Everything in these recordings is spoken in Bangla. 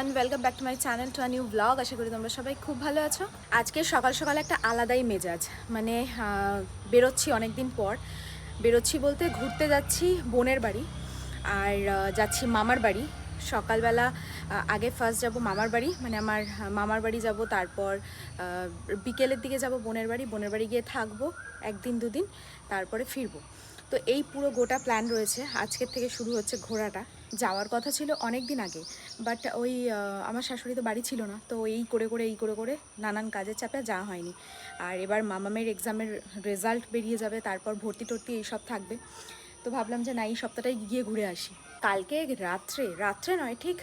Everyone welcome back to my channel to new blog আশা করি তোমরা সবাই খুব ভালো আছো। আজকে সকাল সকাল একটা আলাদাই মেজাজ। মানে বেরোচ্ছি অনেক দিন পর। বেরোচ্ছি বলতে ঘুরতে যাচ্ছি বোনের বাড়ি আর যাচ্ছি মামার বাড়ি। সকালবেলা আগে ফার্স্ট যাব মামার বাড়ি। মানে আমার মামার বাড়ি যাব, তারপর বিকেলের দিকে যাব বোনের বাড়ি। বোনের বাড়ি গিয়ে থাকব একদিন দুদিন, তারপরে ফিরবো। তো এই পুরো গোটা প্ল্যান রয়েছে। আজকের থেকে শুরু হচ্ছে ঘোরাটা। যাওয়ার কথা ছিল অনেক দিন আগে বাট ওই আমার শাশুড়ি তো বাড়ি ছিল না, তো এই করে করে, এই করে করে নানান কাজের চাপে যাওয়া হয়নি। আর এবার মামামের এক্সামের রেজাল্ট বেরিয়ে যাবে, তারপর ভর্তি টর্তি এইসব থাকবে। তো ভাবলাম যে না, এই সপ্তাহটাই গিয়ে ঘুরে আসি। কালকে রাত্রে রাত্রে নয়, ঠিক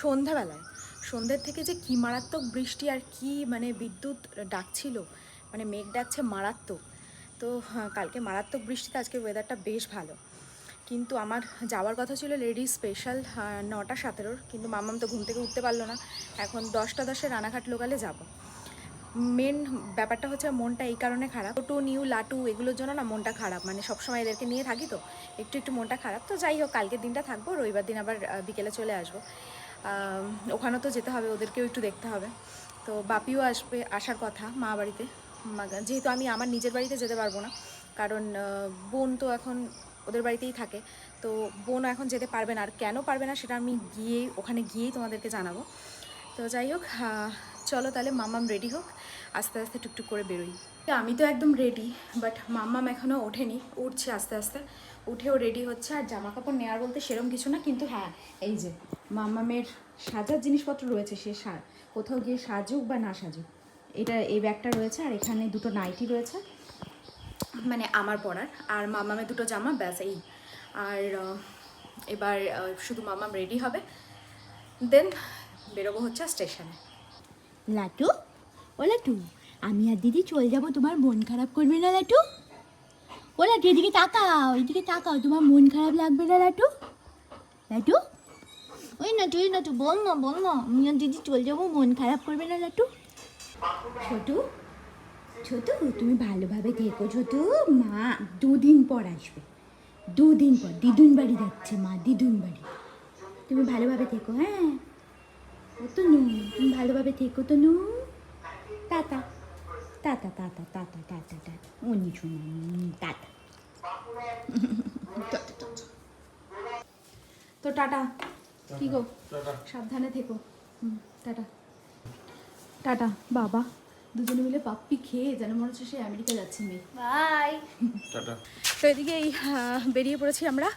সন্ধ্যাবেলায়, সন্ধ্যের থেকে যে কি মারাত্মক বৃষ্টি আর কি মানে বিদ্যুৎ ডাকছিল মানে মেঘ ডাকছে মারাত্মক। তো কালকে মারাত্মক বৃষ্টিতে আজকে ওয়েদারটা বেশ ভালো। কিন্তু আমার যাওয়ার কথা ছিল লেডি স্পেশাল নটা সতেরোর কিন্তু মামাম তো ঘুম থেকে উঠতে পারল না। এখন দশটা দশে রানাঘাট লোকালে যাব। মেন ব্যাপারটা হচ্ছে মনটা এই কারণে খারাপ। টোটো নিউ লাটু এগুলোর জন্য না মনটা খারাপ। মানে সবসময় এদেরকে নিয়ে থাকি তো একটু একটু মনটা খারাপ। তো যাই হোক কালকের দিনটা থাকব রবিবার দিন আবার বিকেলে চলে আসব। আহ, ওখানেও তো যেতে হবে ওদেরকেও একটু দেখতে হবে। তো বাপিও আসবে আসার কথা মা বাড়িতে। যেহেতু আমি আমার নিজের বাড়িতে যেতে পারব না, কারণ বোন তো এখন ওদের বাড়িতেই থাকে, তো বোন এখন যেতে পারবে না, আর কেন পারবে না সেটা আমি গিয়ে, ওখানে গিয়েই তোমাদেরকে জানাব। তো যাই হোক চলো তাহলে মাম্মাম রেডি হোক, আস্তে আস্তে টুকটুক করে বেরোই। আমি তো একদম রেডি, বাট মাম্মাম এখনও ওঠেনি, উঠছে আস্তে আস্তে, উঠেও রেডি হচ্ছে, আর জামা কাপড় নেওয়ার বলতে সেরম কিছু না, কিন্তু হ্যাঁ এই যে মাম্মামের সাজার জিনিসপত্র রয়েছে, সে সার কোথাও গিয়ে সাজুক বা না সাজুক। এটা এই ব্যাগটা রয়েছে আর এখানে দুটো নাইটি রয়েছে। মানে আমার পরার। আর মামামে দুটো জামা, ব্যাস এই। আর এবার শুধু মামাম রেডি হবে। দেন বেরোবো হচ্ছে স্টেশনে লাটু? ও লাটু, আমি আর দিদি চলে যাব তোমার মন খারাপ করবে না লাটু? ও লাটু, এদিকে তাকাও এদিকে তাকাও, তোমার মন খারাপ লাগবে না লাটু? লাটু? ওই না তুই না তুই বল না বল না, আমি আর দিদি চলে যাব, মন খারাপ করবে না লাটু? ছোটু? ছোটু তুমি ভালোভাবে থেকো ছোটু। মা দুদিন পর আসবে। দুদিন পর। দিদুন বাড়ি যাচ্ছে মা দিদুন বাড়ি। তুমি ভালোভাবে থেকো হ্যাঁ? ও তো নু তুমি ভালোভাবে থেকো তো নু tata tata tata tata tata tata উনি শুনুন টাটা তো টাটা। কি গো? সাবধানে থেকো। হুম, টাটা। টাটা বাবা। দুজনে মিলে পাপ্পি খেয়ে যেন মনে হচ্ছে সে আমেরিকা যাচ্ছে মেয়ে। বাই। টাটা। তো এদিকে এই বেরিয়ে পড়েছি আমরা।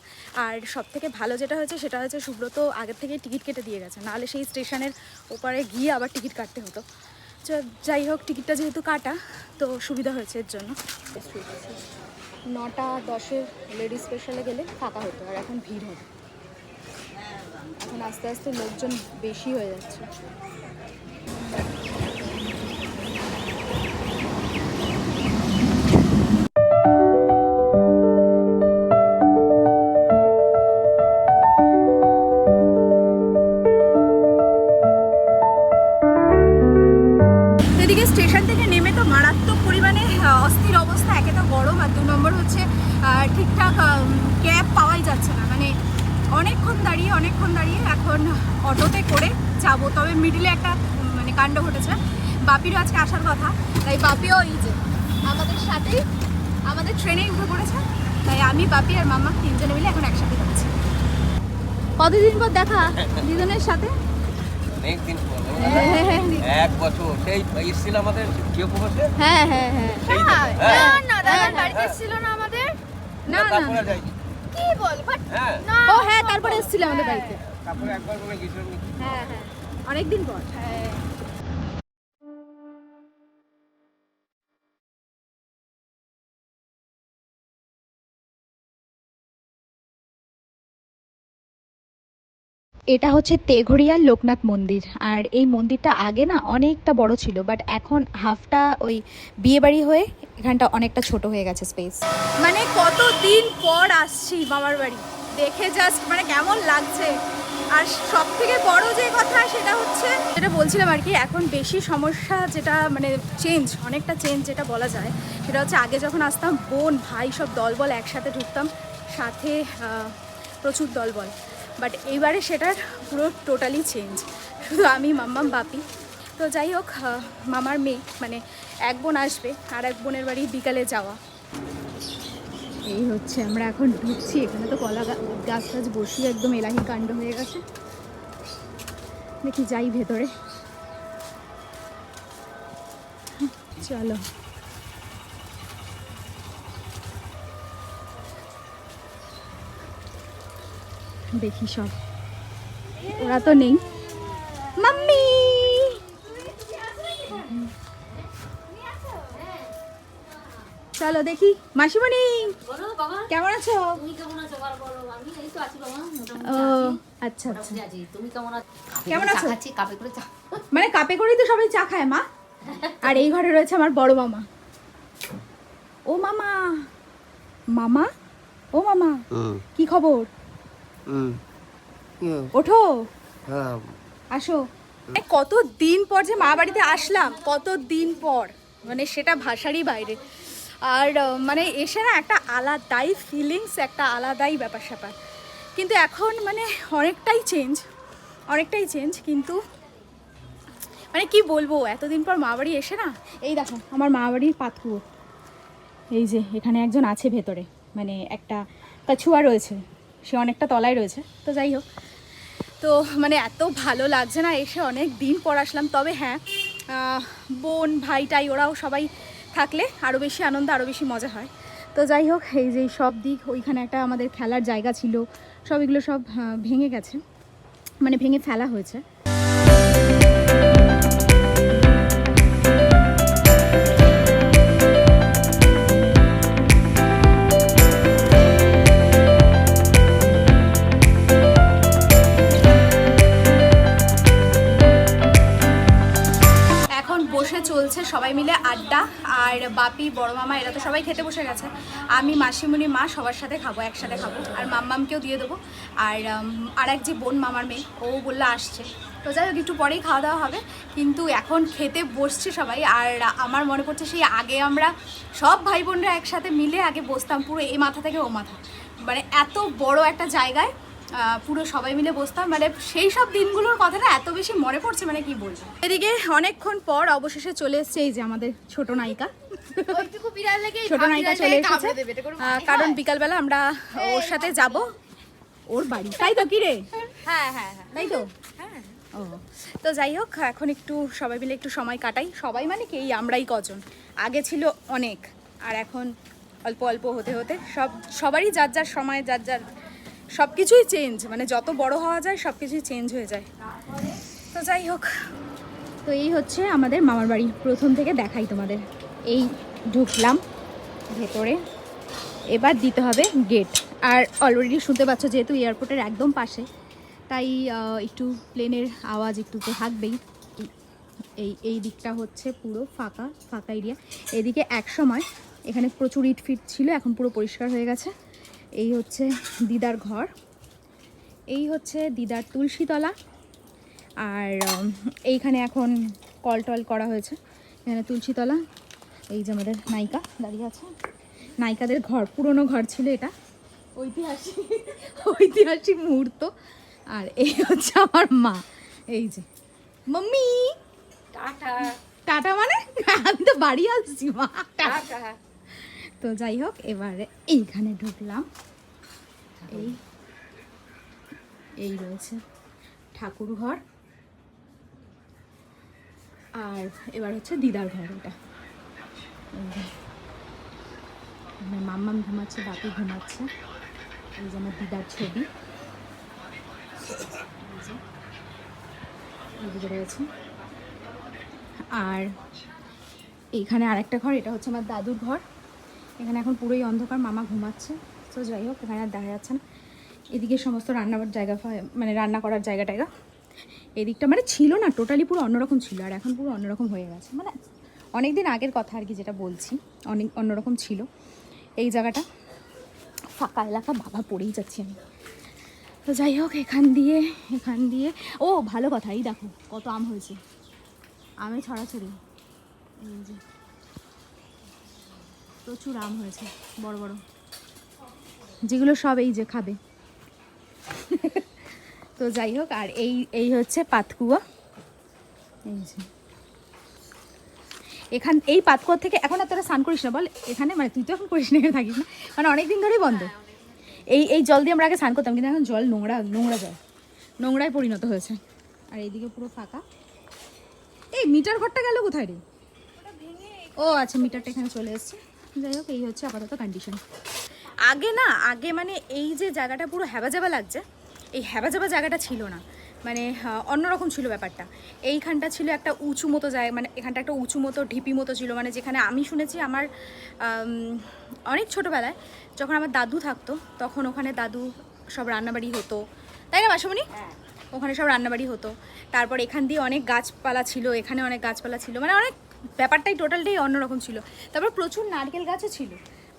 আর সব থেকে ভালো যেটা হয়েছে সেটা হচ্ছে সুব্রত আগের থেকে টিকিট কেটে দিয়ে গেছে। নাহলে সেই স্টেশনের ওপারে গিয়ে আবার টিকিট কাটতে হতো। তো যাই হোক টিকিটটা যেহেতু কাটা তো সুবিধা হয়েছে এর জন্য। নটা দশের লেডিস স্পেশালে গেলে ফাঁকা হতো আর এখন ভিড় হবে। এখন আস্তে আস্তে লোকজন বেশি হয়ে যাচ্ছে। অনেকক্ষণ দাঁড়িয়ে অনেকক্ষণ দাঁড়িয়ে এখন অটোতে করে যাব। তবে মিডিলে একটা মানে কাণ্ড ঘটেছে। বাপিরও আজকে আসার কথা। তাই বাপিও এই যে আমাদের সাথেই আমাদের ট্রেনেই উঠে পড়েছে। তাই আমি বাপি আর মামা তিনজনে মিলে এখন একসাথে যাচ্ছি। কতদিন পর দেখা দুজনের সাথে? অনেকদিন পর এক বছর। সেই এসেছিল আমাদের কেউ প্রবাসে? হ্যাঁ হ্যাঁ হ্যাঁ। হ্যাঁ। না বাড়িতে ছিল না আমাদের। না না কি বল? হ্যাঁ হ্যাঁ এসেছিল আমাদের বাড়িতে। তারপরে একবার মনে হয় গেছিলাম? হ্যাঁ হ্যাঁ। অনেকদিন পর। হ্যাঁ। এটা হচ্ছে তেঘরিয়ার লোকনাথ মন্দির। আর এই মন্দিরটা আগে না অনেকটা বড় ছিল বাট এখন হাফটা ওই বিয়েবাড়ি হয়ে এখানটা অনেকটা ছোট হয়ে গেছে স্পেস মানে কতদিন পর আসছি বাবার বাড়ি? দেখে জাস্ট মানে কেমন লাগছে? আর সব থেকে বড় যে কথা সেটা হচ্ছে যেটা বলছিলাম আর কি, এখন বেশি সমস্যা যেটা মানে চেঞ্জ অনেকটা চেঞ্জ যেটা বলা যায়, সেটা হচ্ছে আগে যখন আসতাম, বোন, ভাই সব দলবল একসাথে ঢুকতাম, সাথে প্রচুর দলবল। বাট এইবারে সেটার পুরো টোটালি চেঞ্জ শুধু আমি, মাম্মাম, বাপি। তো যাই হোক মামার মেয়ে মানে এক বোন আসবে, আর এক বোনের বাড়ি বিকালে যাওয়া। এই হচ্ছে, আমরা এখন ঢুকছি, এখানে তো কলা গাছ টাছ বসিয়ে একদম এলাহি কাণ্ড হয়ে গেছে। দেখি যাই ভেতরে। চলো। দেখি সব। ওরা তো নেই মাম্মি চলো দেখি। মাসিমণি কেমন আছো? তুমি কেমন আছো? বলো বলো। আমি এই তো আছি বাবা মোটামুটি ও আচ্ছা আচ্ছা। মোটামুটি আছি। তুমি কেমন আছো? কাপে করে চা আছো? খাচ্ছি কাপে করে চা। মানে কাপে করেই তো সবাই চা খায় মা। আর এই ঘরে রয়েছে আমার বড় মামা। ও মামা। মামা? ও মামা হুম। কি খবর? হুম। ওঠো। হ্যাঁ। আসো। কত দিন পর যে মা বাড়িতে আসলাম কত দিন পর। মানে সেটা ভাষারই বাইরে। আর মানে এসে না একটা আলাদাই ফিলিংস একটা আলাদাই ব্যাপার স্যাপার। কিন্তু এখন মানে অনেকটাই চেঞ্জ অনেকটাই চেঞ্জ কিন্তু মানে কি বলব, এতদিন পর মা বাড়ি এসে না, এই দেখো, আমার মা বাড়ির পাতকুয়ো। এই যে, এখানে একজন আছে ভেতরে মানে একটা কাছুয়া রয়েছে, সে অনেকটা তলায় রয়েছে, তো যাই হোক। তো মানে এত ভালো লাগছে না, এসে অনেক দিন পর আসলাম, তবে হ্যাঁ বোন, ভাইটাই, ওরাও সবাই থাকলে আরও বেশি আনন্দ আরও বেশি মজা হয়। তো যাই হোক, এই যে সব দিক, ওইখানে একটা আমাদের খেলার জায়গা ছিল। সব এগুলো সব ভেঙে গেছে। মানে ভেঙে ফেলা হয়েছে। চলছে সবাই মিলে আড্ডা আর বাপি, বড় মামা, এরা তো সবাই খেতে বসে গেছে। আমি, মাসিমণি, মা সবার সাথে খাব, একসাথে খাব, আর মাম্মামকেও দিয়ে দেবো। আর আর এক যে বোন মামার মেয়ে, ও বলল আসছে। তো যাই হোক, একটু পরেই খাওয়া দাওয়া হবে, কিন্তু এখন খেতে বসছে সবাই, আর আমার মনে পড়ছে সেই আগে আমরা সব ভাই বোনরা একসাথে মিলে আগে বসতাম, পুরো এই মাথা থেকে ও মাথা। মানে এত বড় একটা জায়গায় পুরো সবাই মিলে বসতাম। মানে সেই সব দিনগুলোর কথাটা এত বেশি মনে পড়ছে মানে কি বলব? এদিকে অনেকক্ষণ পর অবশেষে চলে এসছে এই যে আমাদের ছোট নায়িকা। ওইটুকু বিড়াল লেগে ছোট নায়িকা চলে এসেছে। কারণ বিকালবেলা আমরা ওর সাথে যাব। ওর বাড়ি। তাই তো কি রে হ্যাঁ হ্যাঁ হ্যাঁ। তাই তো? ও তো যাই হোক এখন একটু সবাই মিলে একটু সময় কাটাই। সবাই মানে কি এই আমরাই কজন। আগে ছিল অনেক আর এখন অল্প অল্প হতে হতে সব সবারই যার যার সময় যার যার সব কিছুই চেঞ্জ মানে যত বড় হওয়া যায় সব কিছুই চেঞ্জ হয়ে যায়। তো যাই হোক, তো এই হচ্ছে আমাদের মামার বাড়ি, প্রথম থেকে দেখাই তোমাদের। এই ঢুকলাম ভেতরে। এবার দিতে হবে গেট আর অলরেডি শুনতে পাচ্ছ, যেহেতু এয়ারপোর্টের একদম পাশে, তাই একটু প্লেনের আওয়াজ একটু তো থাকবেই। এই- এই দিকটা হচ্ছে পুরো ফাঁকা ফাঁকা এরিয়া এদিকে এক সময় এখানে প্রচুর ইট ফিট ছিল, এখন পুরো পরিষ্কার হয়ে গেছে। এই হচ্ছে দিদার ঘর। এই হচ্ছে দিদার তুলসীতলা। আর এইখানে এখন কল টল করা হয়েছে। এখানে তুলসীতলা এই যে আমাদের নায়িকা দাঁড়িয়ে আছে। নায়িকাদের ঘর পুরনো ঘর ছিল এটা। ঐতিহাসিক ঐতিহাসিক মুহূর্ত। আর এই হচ্ছে আমার মা। এই যে। মাম্মি! টাটা। টাটা মানে? আমি তো বাড়ি আসছি মা। টাটা। তো যাই হোক, এবারে এইখানে ঢুকলাম। এই এই রয়েছে ঠাকুর ঘর আর এবার হচ্ছে দিদার ঘর এটা। যে। মাম্মাম ঘুমাচ্ছে, বাপি ঘুমাচ্ছে। এই যে আমার দিদার ছবি। রয়েছে। আর এইখানে আরেকটা ঘর, এটা হচ্ছে আমার দাদুর ঘর। এখানে এখন পুরোই অন্ধকার, মামা ঘুমাচ্ছে। তো যাই হোক, এখানে আর দেখা যাচ্ছে না। এদিকে সমস্ত রান্নাবার জায়গা মানে রান্না করার জায়গা টায়গা এদিকটা মানে ছিল না টোটালি পুরো অন্যরকম ছিল, আর এখন পুরো অন্যরকম হয়ে গেছে। মানে অনেক দিন আগের কথা আর কি যেটা বলছি, অনেক অন্যরকম ছিল। এই জায়গাটা ফাঁকা এলাকা, বাবা পড়েই যাচ্ছি আমি। তো যাই হোক, এখান দিয়ে এখান দিয়ে। ও, ভালো কথা, এই দেখো কত আম হয়েছে। আমে ছড়াছড়ি। এই যে। প্রচুর আম হয়েছে বড় বড়। যেগুলো সব এই যে খাবে। তো যাই হোক আর এই এই হচ্ছে পাতকুয়া। এই যে। এখান এই পাতকুয়া থেকে এখন আর তোরা স্নান করিস না বল। এখানে মানে তুই তো এখন করিস না থাকিস না। মানে অনেক দিন ধরেই বন্ধ। এই এই জল দিয়ে আমরা আগে স্নান করতাম কিন্তু এখন জল নোংরা নোংরা জল। নোংরায় পরিণত হয়েছে। আর এইদিকে পুরো ফাঁকা। এই মিটার ঘরটা গেল কোথায় রে? ও আচ্ছা মিটারটা এখানে চলে এসেছে। যাই হোক এই হচ্ছে আপাতত কন্ডিশন আগে না আগে মানে এই যে জায়গাটা পুরো হ্যাবাজাবা লাগছে এই হ্যাবাজাবা জায়গাটা ছিল না। মানে অন্যরকম ছিল ব্যাপারটা। এইখানটা ছিল একটা উঁচু মতো জায়গা মানে এখানটা একটা উঁচু মতো ঢিপি মতো ছিল। মানে যেখানে আমি শুনেছি আমার অনেক ছোটোবেলায় যখন আমার দাদু থাকতো তখন ওখানে দাদু সব রান্নাবাড়ি হতো। তাই না বাসমণি? ওখানে সব রান্নাবাড়ি হতো। তারপর এখান দিয়ে অনেক গাছপালা ছিল এখানে অনেক গাছপালা ছিল। মানে অনেক ব্যাপারটাই টোটালটাই অন্যরকম ছিল। তারপর প্রচুর নারকেল গাছও ছিল।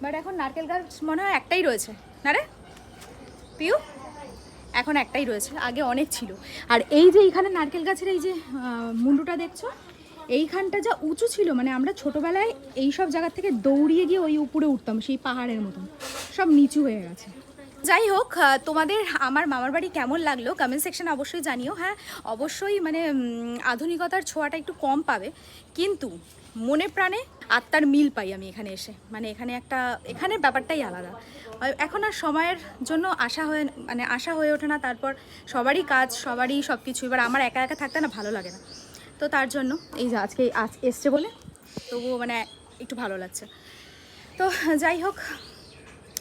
বাট এখন নারকেল গাছ মনে হয় একটাই রয়েছে। না রে? পিউ? এখন একটাই রয়েছে। আগে অনেক ছিল। আর এই যে এইখানে নারকেল গাছের এই যে মুন্ডুটা দেখছ? এইখানটা যা উঁচু ছিল মানে আমরা ছোটোবেলায় এই সব জায়গা থেকে দৌড়িয়ে গিয়ে ওই উপরে উঠতাম, সেই পাহাড়ের মতন। সব নিচু হয়ে গেছে। যাই হোক তোমাদের আমার মামার বাড়ি কেমন লাগল কমেন্ট সেকশন অবশ্যই জানিও। হ্যাঁ অবশ্যই মানে আধুনিকতার ছোঁয়াটা একটু কম পাবে। কিন্তু মনে প্রাণে আত্মার মিল পাই আমি এখানে এসে। মানে এখানে একটা, এখানের ব্যাপারটাই আলাদা। এখন আর সময়ের জন্য আশা হয়ে মানে আশা হয়ে ওঠে না। তারপর সবারই কাজ, সবারই সব কিছু এবার আমার একা একা থাকতে না ভালো লাগে না। তো তার জন্য এই যে আজকে, আজ এসছে বলে, তবুও মানে একটু ভালো লাগছে। তো যাই হোক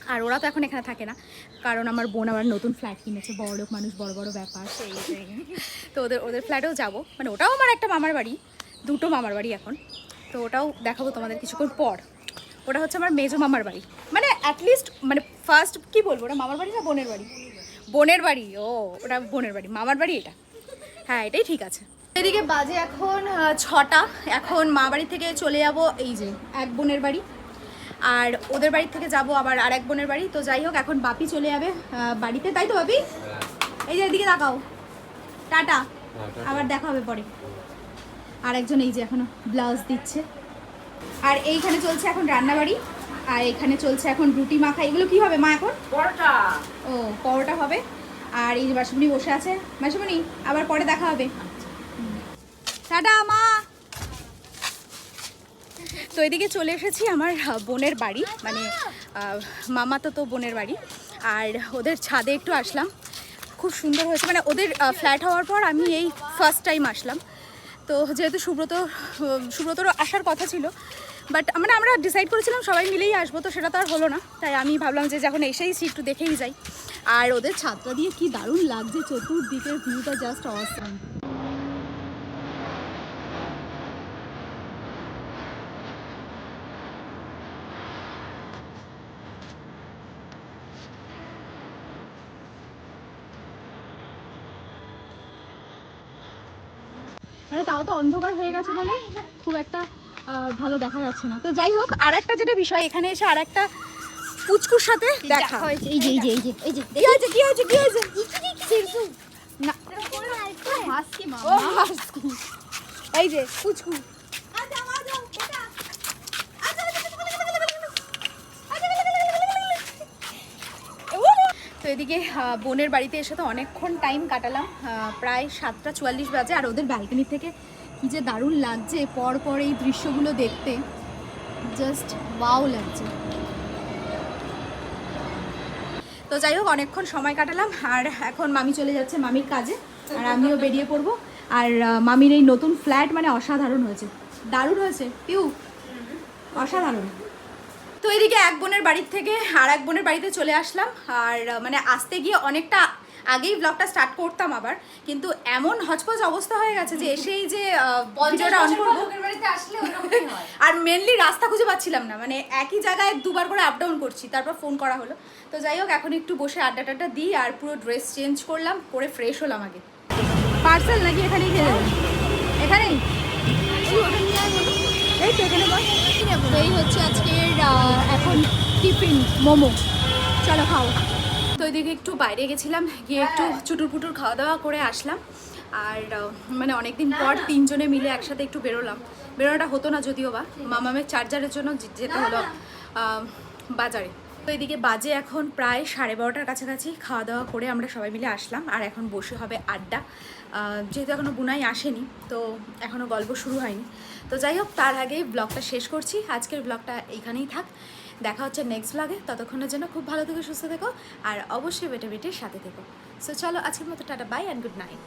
আর ওরা তো এখন এখানে থাকে না। কারণ আমার বোন আবার নতুন ফ্ল্যাট কিনেছে। বড় লোক মানুষ বড় বড় ব্যাপার। সেই সেই। তো ওদের ওদের ফ্ল্যাটেও যাব। মানে ওটাও আমার একটা মামার বাড়ি। দুটো মামার বাড়ি এখন। তো ওটাও দেখাবো তোমাদের কিছুক্ষণ পর। ওটা হচ্ছে আমার মেজো মামার বাড়ি। মানে অ্যাটলিস্ট মানে ফার্স্ট কি বলব? ওটা মামার বাড়ি না বোনের বাড়ি? বোনের বাড়ি ও ওটা বোনের বাড়ি। মামার বাড়ি এটা। হ্যাঁ এটাই ঠিক আছে। এদিকে বাজে এখন ছটা। এখন মা বাড়ি থেকে চলে যাব। এই যে এক বোনের বাড়ি। আর ওদের বাড়ি থেকে যাব আবার আর এক বোনের বাড়ি। তো যাই হোক এখন বাপি চলে যাবে বাড়িতে। তাই তো বাপি? এই যে এদিকে তাকাও। টাটা। আবার দেখা হবে পরে। আর একজন এই যে এখনও ব্লাউজ দিচ্ছে। আর এইখানে চলছে এখন রান্নাবাড়ি। আর এখানে চলছে এখন রুটি মাখা। এগুলো কি হবে মা এখন? পরোটা। ও পরোটা হবে। আর এই যে বাসুমনি বসে আছে। বাসুমনি আবার পরে দেখা হবে। টাটা মা। তো এদিকে চলে এসেছি আমার বোনের বাড়ি। মানে আহ, মামা তো তো বোনের বাড়ি। আর ওদের ছাদে একটু আসলাম। খুব সুন্দর হয়েছে। মানে ওদের ফ্ল্যাট হওয়ার পর আমি এই ফার্স্ট টাইম আসলাম। তো যেহেতু সুব্রত আহ, সুব্রতরও আসার কথা ছিল বাট মানে আমরা ডিসাইড করেছিলাম সবাই মিলেই আসব তো সেটা তো আর হলো না। তাই আমি ভাবলাম যে যখন এসেইছি একটু দেখেই যাই। আর ওদের ছাদটা দিয়ে কি দারুণ লাগছে চতুর্দিকের ভিউটা জাস্ট অসাম অন্ধকার হয়ে গেছে বলে খুব একটা ভালো দেখা যাচ্ছে না। তো যাই হোক আর একটা যেটা বিষয় এখানে এসে আর একটা পুচকুর সাথে দেখা। হয়েছে এই যে এই যে এই যে এই যে কি হয়েছে কি হয়েছে কি হয়েছে? না। এই যে পুচকু। তো এদিকে বোনের বাড়িতে এসে তো অনেকক্ষণ টাইম কাটালাম। প্রায় সাতটা চুয়াল্লিশ বাজে আর ওদের ব্যালকনি থেকে কি যে দারুণ লাগছে পর পর এই দৃশ্যগুলো দেখতে। জাস্ট ওয়াও লাগছে। তো যাই হোক, অনেকক্ষণ সময় কাটালাম আর এখন মামি চলে যাচ্ছে মামির কাজে আর আমিও বেরিয়ে পড়ব। আর মামির এই নতুন ফ্ল্যাট মানে অসাধারণ হয়েছে। দারুণ হয়েছে, পিউ। অসাধারণ। তো এদিকে এক বোনের বাড়ির থেকে আর এক বোনের বাড়িতে চলে আসলাম। আর মানে আসতে গিয়ে অনেকটা আগেই ব্লগটা স্টার্ট করতাম আবার কিন্তু এমন হচপচ অবস্থা হয়ে গেছে যে এসেই যে ভিডিওটা অন করব। আর মেনলি রাস্তা খুঁজে পাচ্ছিলাম না মানে একই জায়গায় দুবার করে আপ ডাউন করছি তারপর ফোন করা হলো। তো যাই হোক এখন একটু বসে আড্ডা টাড্ডা দিই আর পুরো ড্রেস চেঞ্জ করলাম করে ফ্রেশ হলাম আগে। পার্সেল নাকি এখানেই খেয়ে এখানেই? এই তো এখানে এই হচ্ছে আজকের এখন টিফিন মোমো। চলো খাও। তো এদিকে একটু বাইরে গেছিলাম গিয়ে একটু চুটুর পুটুর খাওয়া দাওয়া করে আসলাম। আর মানে অনেকদিন পর তিনজনে মিলে একসাথে একটু বেরোলাম। বেরোনোটা হতো না যদিও বা মামামের চার্জারের জন্য যেতে হলো বাজারে। তো এদিকে বাজে এখন প্রায় সাড়ে বারোটার কাছাকাছি খাওয়া দাওয়া করে আমরা সবাই মিলে আসলাম। আর এখন বসে হবে আড্ডা। যেহেতু এখনও বুনাই আসেনি তো এখনও গল্প শুরু হয়নি। তো যাই হোক তার আগেই ব্লগটা শেষ করছি। আজকের ব্লগটা এইখানেই থাক। দেখা হচ্ছে নেক্সট ব্লগে ততক্ষণের জন্য খুব ভালো থেকো, সুস্থ থেকো, আর অবশ্যই বেটে বেটির সাথে থেকো। সো চলো আজকের মতো tata bye and good night